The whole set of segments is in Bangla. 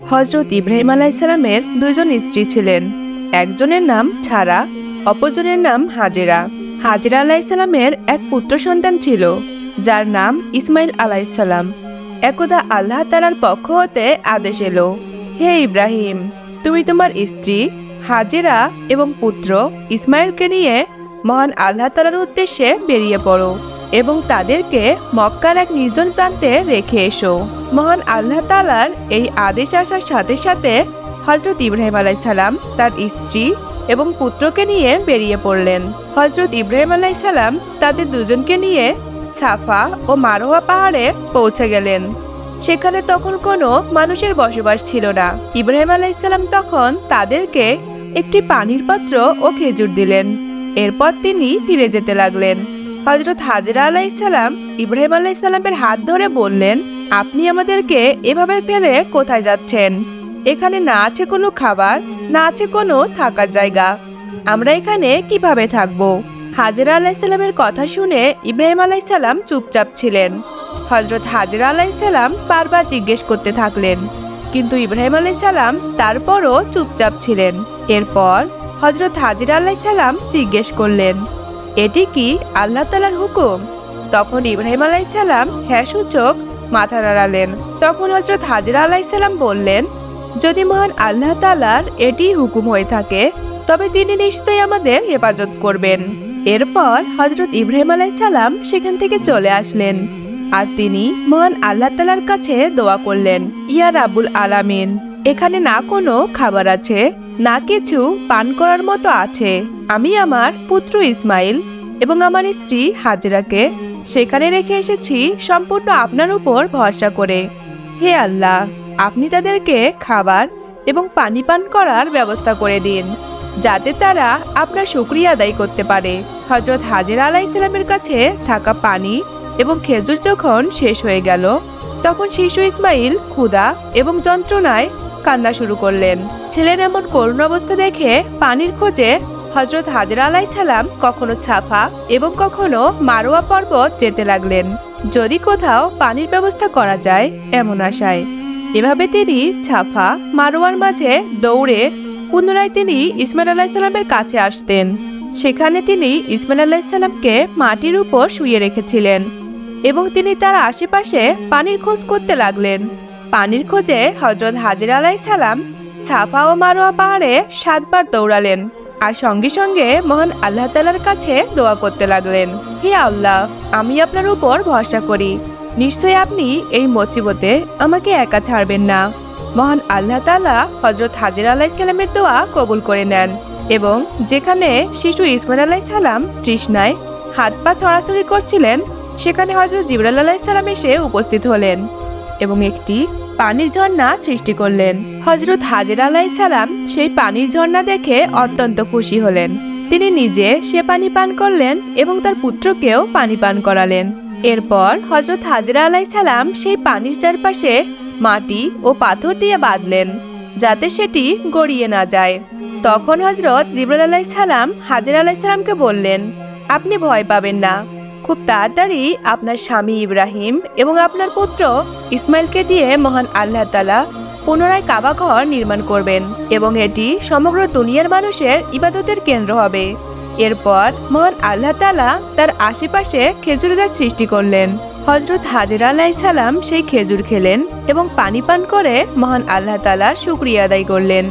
হজরত ইব্রাহিম আলাইসালামের দুইজন স্ত্রী ছিলেন। একজনের নাম ছাড়া অপরজনের নাম হাজেরা। হাজেরা আলাইসালামের এক পুত্র সন্তান ছিল, যার নাম ইসমাইল আলাইসালাম একদা আল্লাহ তালার পক্ষ হতে আদেশ এলো, হে ইব্রাহিম, তুমি তোমার স্ত্রী, হাজেরা এবং পুত্র ইসমাইলকে নিয়ে মহান আল্লাহ তালার উদ্দেশ্যে বেরিয়ে পড়ো। এবং তাদেরকে মক্কার এক নির্জন প্রান্তে রেখে এসো। মহান আল্লাহ তালার এই আদেশ আসার সাথে সাথে হজরত ইব্রাহিম আলাইসালাম তার স্ত্রী এবং পুত্রকে নিয়ে বেরিয়ে পড়লেন। হজরত ইব্রাহিম আলাইসালাম তাদের দুজনকে নিয়ে সাফা ও মারোয়া পাহাড়ে পৌঁছে গেলেন। সেখানে তখন কোনো মানুষের বসবাস ছিল না। ইব্রাহিম আলাইসাল্লাম তখন তাদেরকে একটি পানির পাত্র ও খেজুর দিলেন। এরপর তিনি ফিরে যেতে লাগলেন। হজরত হাজরা আলাইসাল্লাম ইব্রাহিম আলাইসাল্লামের হাত ধরে বললেন, আপনি আমাদেরকে এভাবে ফেলে কোথায় যাচ্ছেন? এখানে না আছে কোনো খাবার, না আছে কোনো থাকার জায়গা। আমরা এখানে কীভাবে থাকব? হাজরা আলাইসাল্লামের কথা শুনে ইব্রাহিম আলাইসাল্লাম চুপচাপ ছিলেন। হজরত হাজরা আলাইসাল্লাম বারবার জিজ্ঞেস করতে থাকলেন, কিন্তু ইব্রাহিম আলাইসাল্লাম তারপরও চুপচাপ ছিলেন। এরপর হজরত হাজিরা আলাইসাল্লাম জিজ্ঞেস করলেন এটি কি আল্লাহ তালার হুকুম? তখন ইব্রাহিম আলাইসাল্লাম হ্যাঁ সূচক মাথা নাড়ালেন। তখন হজরত হাজিরা আলাইসাল্লাম বললেন, যদি মহান আল্লাহ তালার এটি হুকুম হয়ে থাকে, তবে তিনি নিশ্চয়ই আমাদের হেফাজত করবেন। এরপর হজরত ইব্রাহিম আলাইসাল্লাম সেখান থেকে চলে আসলেন আর তিনি মহান আল্লাহ তালার কাছে দোয়া করলেন, ইয়া রাবুল আলামিন, এখানে না কোনো খাবার আছে? না কিছু পান করার মতো আছে। আমি আমার পুত্র ইসমাইল এবং আমার স্ত্রী হাজরাকে সেখানে রেখে এসেছি সম্পূর্ণ আপনার উপর ভরসা করে। হে আল্লাহ, আপনি তাদেরকে খাবার এবং পানি পান করার ব্যবস্থা করে দিন, যাতে তারা আপনার শুক্রিয়া আদায় করতে পারে। হজরত হাজির আলাহ ইসলামের কাছে থাকা পানি এবং খেজুর যখন শেষ হয়ে গেল, তখন শিশু ইসমাইল ক্ষুধা এবং যন্ত্রণায় কান্না শুরু করলেন। ছেলের এমন করুণ অবস্থা দেখে পানির খোঁজে হজরত হাজরা আলাই সালাম কখনো ছাফা এবং কখনো মারোয়া পর্বত যেতে লাগলেন। যদি কোথাও পানির ব্যবস্থা করা যায় এমন আশায়। এভাবে তিনি ছাফা মারোয়ার মাঝে দৌড়ে পুনরায় তিনি ইসমাইল আলাহিসাল্লামের কাছে আসতেন। সেখানে তিনি ইসমাইল আলাহিসাল্লামকে মাটির উপর শুয়ে রেখেছিলেন এবং তিনি তার আশেপাশে পানির খোঁজ করতে লাগলেন। পানির খোঁজে হজরত হাজির আলাই সালাম ছাফা ও মারোয়া পাহাড়ে সাতবার দৌড়ালেন। আর সঙ্গে সঙ্গে মহান আল্লাহ তালার কাছে দোয়া করতে লাগলেন, হে আল্লাহ, আমি আপনার উপর ভরসা করি। নিশ্চয়ই আপনি এই মসিবতে আমাকে একা ছাড়বেন না। মহান আল্লাহ তালা হজরত হাজির আলাহ সালামের দোয়া কবুল করে নেন এবং যেখানে শিশু ইসমাইল আলাহ সালাম তৃষ্ণায় হাত পা ছড়াছড়ি করছিলেন, সেখানে হজরত জিবরাল আলাহ সালাম এসে উপস্থিত হলেন এবং একটি পানির ঝর্ণা সৃষ্টি করলেন। হজরত হাজির আলাহ সালাম সেই পানির ঝর্ণা দেখে অত্যন্ত খুশি হলেন। তিনি নিজে সে পানি পান করলেন এবং তার পুত্রকেও পানি পান করালেন। এরপর হজরত হাজিরা আলাই সালাম সেই পানির চারপাশে মাটি ও পাথর দিয়ে বাঁধলেন, যাতে সেটি গড়িয়ে না যায়। তখন হজরত জিবরুল আলাহ সালাম হাজির আলাহ সালামকে বললেন, আপনি ভয় পাবেন না। খুব তাড়াতাড়ি আপনার স্বামী ইব্রাহিম এবং আপনার পুত্র ইসমাইলকে দিয়ে মহান আল্লাহ তালা পুনরায় কাবা ঘর নির্মাণ করবেন এবং এটি সমগ্র দুনিয়ার মানুষের ইবাদতের কেন্দ্র হবে। এরপর মহান আল্লাহ তালা তার আশেপাশে খেজুর গাছ সৃষ্টি করলেন। হজরত হাজির আলাহ সালাম সেই খেজুর খেলেন এবং পানি পান করে মহান আল্লাহ তালা শুক্রিয়া আদায় করলেন।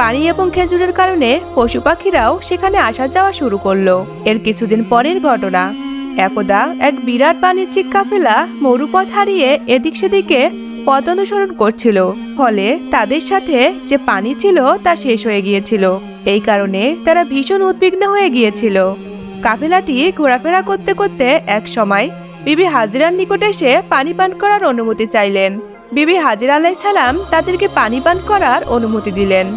পানি এবং খেজুরের কারণে পশু পাখিরাও সেখানে আসা যাওয়া শুরু করল। এর কিছুদিন পরের ঘটনা। একদা এক বিরাট বাণিজ্যিক কাফেলা মরুপথ হারিয়ে এদিক সেদিকে পথ অনুসরণ করছিল। ফলে তাদের সাথে যে পানি ছিল তা শেষ হয়ে গিয়েছিল। এই কারণে তারা ভীষণ উদ্বিগ্ন হয়ে গিয়েছিল। কাফেলাটি ঘোরাফেরা করতে করতে এক সময় বিবি হাজিরার নিকট এসে পানি পান করার অনুমতি চাইলেন। বিবি হাজির আলাই সালাম তাদেরকে পানি পান করার অনুমতি দিলেন।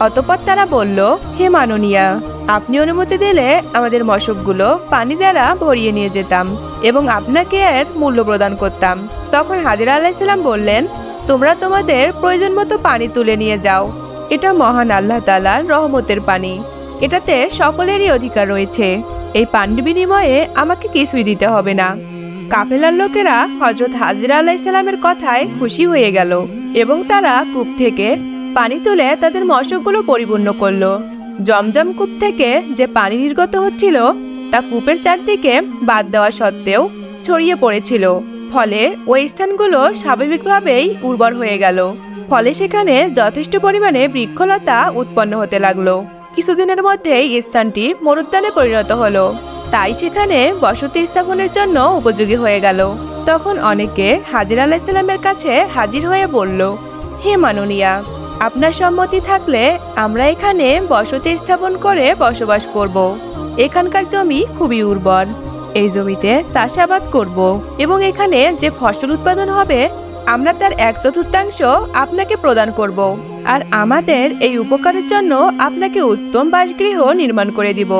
অতপর তারা বলল, হে মাননীয়া আপনি অনুমতি দিলে আমাদের মশকগুলো পানি দ্বারা ভরিয়ে নিয়ে যেতাম এবং আপনাকে এর মূল্য প্রদান করতাম। তখন হাজিরা আলাইসাল্লাম বললেন, তোমরা তোমাদের প্রয়োজন মতো পানি তুলে নিয়ে যাও। এটা মহান আল্লাহ তালার রহমতের পানি। এটাতে সকলেরই অধিকার রয়েছে। এই পানির বিনিময়ে আমাকে কিছুই দিতে হবে না। কাফেলার লোকেরা হজরত হাজিরা আলাইসাল্লামের কথায় খুশি হয়ে গেল এবং তারা কূপ থেকে পানি তুলে তাদের মশকগুলো পরিপূর্ণ করল। জমজম কূপ থেকে যে পানি নির্গত হচ্ছিল, তা কূপের চারদিকে বাদ দেওয়া সত্ত্বেও ছড়িয়ে পড়েছিল। ফলে ওই স্থানগুলো স্বাভাবিকভাবেই উর্বর হয়ে গেল। ফলে সেখানে যথেষ্ট পরিমাণে বৃক্ষলতা উৎপন্ন হতে লাগল। কিছুদিনের মধ্যেই স্থানটি মরুদ্যানে পরিণত হলো। তাই সেখানে বসতি স্থাপনের জন্য উপযোগী হয়ে গেল। তখন অনেকে হাজির আলাহিসাল্লামের কাছে হাজির হয়ে বলল, হে মাননীয়া আপনার সম্মতি থাকলে আমরা এখানে বসতি স্থাপন করে বসবাস করব। এখানকার জমি খুবই উর্বর। এই জমিতে চাষাবাদ করব এবং এখানে যে ফসল উৎপাদন হবে, আমরা তার এক চতুর্থাংশ আপনাকে প্রদান করব। আর আমাদের এই উপকারের জন্য আপনাকে উত্তম বাসগৃহ নির্মাণ করে দিব।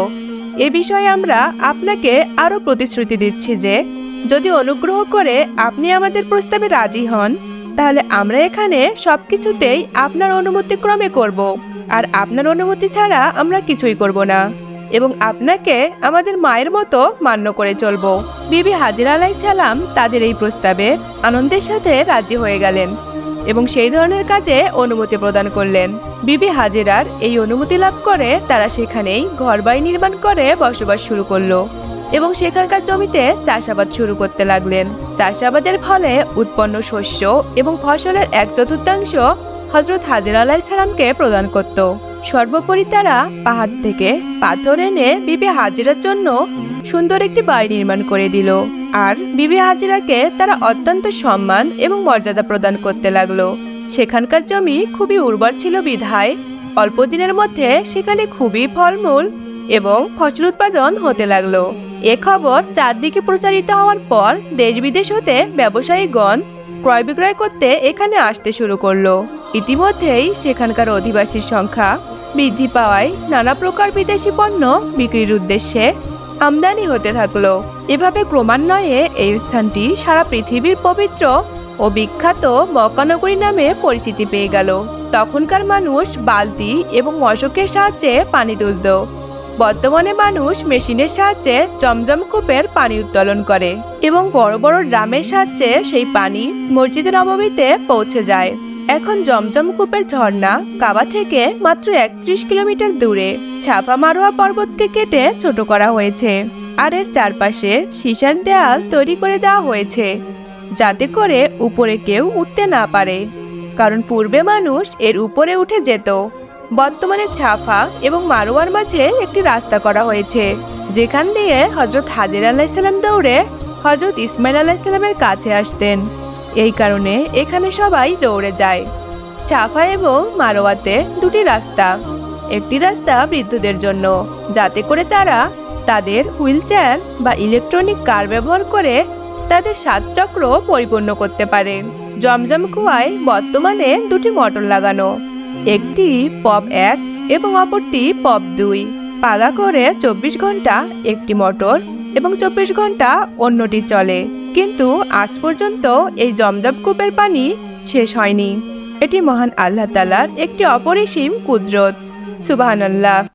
এ বিষয়ে আমরা আপনাকে আরও প্রতিশ্রুতি দিচ্ছি যে, যদি অনুগ্রহ করে আপনি আমাদের প্রস্তাবে রাজি হন তাহলে আমরা এখানে সব কিছুতেই আপনার অনুমতি ক্রমে করব। আর আপনার অনুমতি ছাড়া আমরা কিছুই করব না। এবং আপনাকে আমাদের মায়ের মতো মান্য করে চলব। বিবি হাজিরা আলাই সালাম তাদের এই প্রস্তাবে আনন্দের সাথে রাজি হয়ে গেলেন এবং সেই ধরনের কাজে অনুমতি প্রদান করলেন। বিবি হাজিরার এই অনুমতি লাভ করে তারা সেখানেই ঘরবাড়ি নির্মাণ করে বসবাস শুরু করল। এবং সেখানকার জমিতে চাষাবাদ শুরু করতে লাগলেন। চাষাবাদের ফলে উৎপন্ন শস্য এবং ফসলের এক চতুর্থাংশ হজরত হাজির আলাহ সালামকে প্রদান করত। সর্বোপরি তারা পাহাড় থেকে পাথর এনে বিবি হাজিরার জন্য সুন্দর একটি বাড়ি নির্মাণ করে দিল। আর বিবি হাজিরাকে তারা অত্যন্ত সম্মান এবং মর্যাদা প্রদান করতে লাগল। সেখানকার জমি খুবই উর্বর ছিল বিধায়। অল্প দিনের মধ্যে সেখানে খুবই ফলমূল এবং ফসল উৎপাদন হতে লাগল। এ খবর চারদিকে প্রচারিত হওয়ার পর দেশ বিদেশ হতে ব্যবসায়ীগণ ক্রয় বিক্রয় করতে এখানে আসতে শুরু করল। ইতিমধ্যেই সেখানকার অধিবাসীর সংখ্যা বৃদ্ধি পাওয়ায় নানা প্রকার বিদেশি পণ্য বিক্রির উদ্দেশ্যে আমদানি হতে থাকল। এভাবে ক্রমান্বয়ে এই স্থানটি সারা পৃথিবীর পবিত্র ও বিখ্যাত মক্কানগরী নামে পরিচিতি পেয়ে গেল। তখনকার মানুষ বালতি এবং অশোকের সাহায্যে পানি তুলত। বর্তমানে মানুষ মেশিনের সাহায্যে জমজম কূপের পানি উত্তোলন করে এবং বড় বড় ড্রামের সাহায্যে সেই পানি মসজিদের নবমীতে পৌঁছে যায়। এখন জমজম কূপের ঝর্ণা কাবা থেকে মাত্র একত্রিশ কিলোমিটার দূরে ছাপা মারোয়া পর্বতকে কেটে ছোট করা হয়েছে আর এর চারপাশে শিশান দেয়াল তৈরি করে দেওয়া হয়েছে যাতে করে উপরে কেউ উঠতে না পারে। কারণ পূর্বে মানুষ এর উপরে উঠে যেত। বর্তমানে ছাফা এবং মারোয়ার মাঝে একটি রাস্তা করা হয়েছে, যেখান দিয়ে হজরত হাজির আলাহিসাল্লাম দৌড়ে হজরত ইসমাইল আলাহিসাল্লামের কাছে আসতেন। এই কারণে এখানে সবাই দৌড়ে যায়। ছাফা এবং মারোয়াতে দুটি রাস্তা, একটি রাস্তা বৃদ্ধদের জন্য, যাতে করে তারা তাদের হুইল চেয়ার বা ইলেকট্রনিক কার ব্যবহার করে তাদের সাত চক্র পরিপূর্ণ করতে পারে। জমজম কুয়ায় বর্তমানে দুটি মোটর লাগানো। একটি পপ এক এবং অপরটি পপ দুই। পালা করে চব্বিশ ঘণ্টা একটি মোটর এবং চব্বিশ ঘণ্টা অন্যটি চলে। কিন্তু আজ পর্যন্ত এই জমজম কূপের পানি শেষ হয়নি। এটি মহান আল্লাহ তালার একটি অপরিসীম কুদরত। সুবাহান আল্লাহ